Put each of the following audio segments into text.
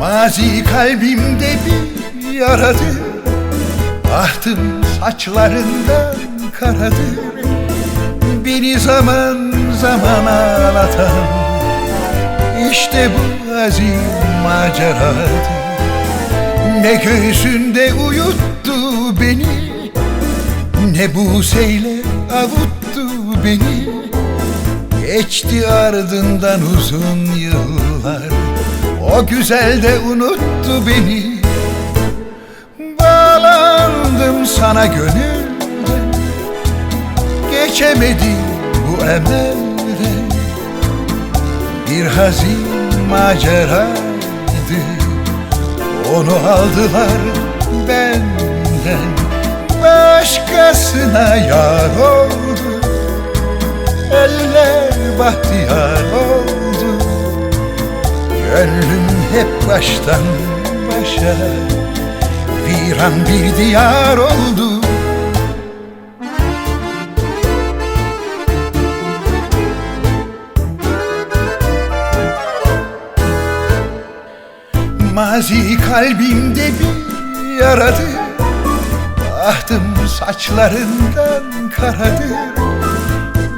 Mazi kalbimde bir yaradır Ahtım saçlarından karadır Beni zaman zaman ağlatan İşte bu azim maceradır Ne göğsünde uyuttu beni Ne buseyle avuttu beni. Geçti ardından uzun yıllar O güzel de unuttu beni. Bağlandım sana gönülden. Geçemedim bu emelden Bir hazin maceraydı. Onu aldılar benden. Başkasına yar oldu. Eller bahtiyar Gönlüm hep baştan başa. Viran bir diyar oldu. Mazi kalbimde bir yaradır Ahtım saçlarından karadır.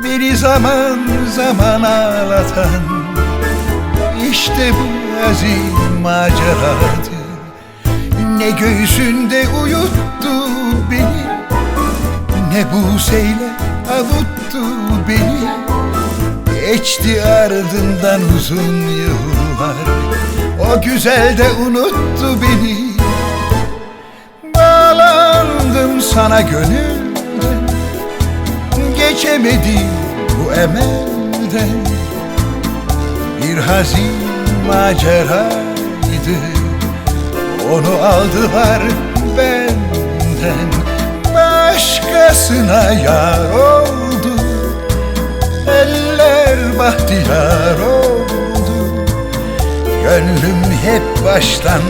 Beni zaman zaman ağlatan İşte bu azim maceradır. Ne göğsünde uyuttu beni Ne buseyle avuttu beni. Geçti ardından uzun yıllar O güzel de unuttu beni. Bağlandım sana gönülden Geçemedim bu emelden Bir hazin maceraydı. Onu aldılar benden. Başkasına yar oldu. Eller bahtiyar oldu. Gönlüm hep baştan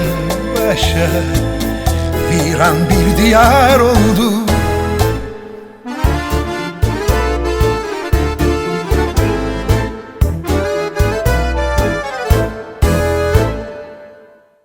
başa. Viran bir diyar oldu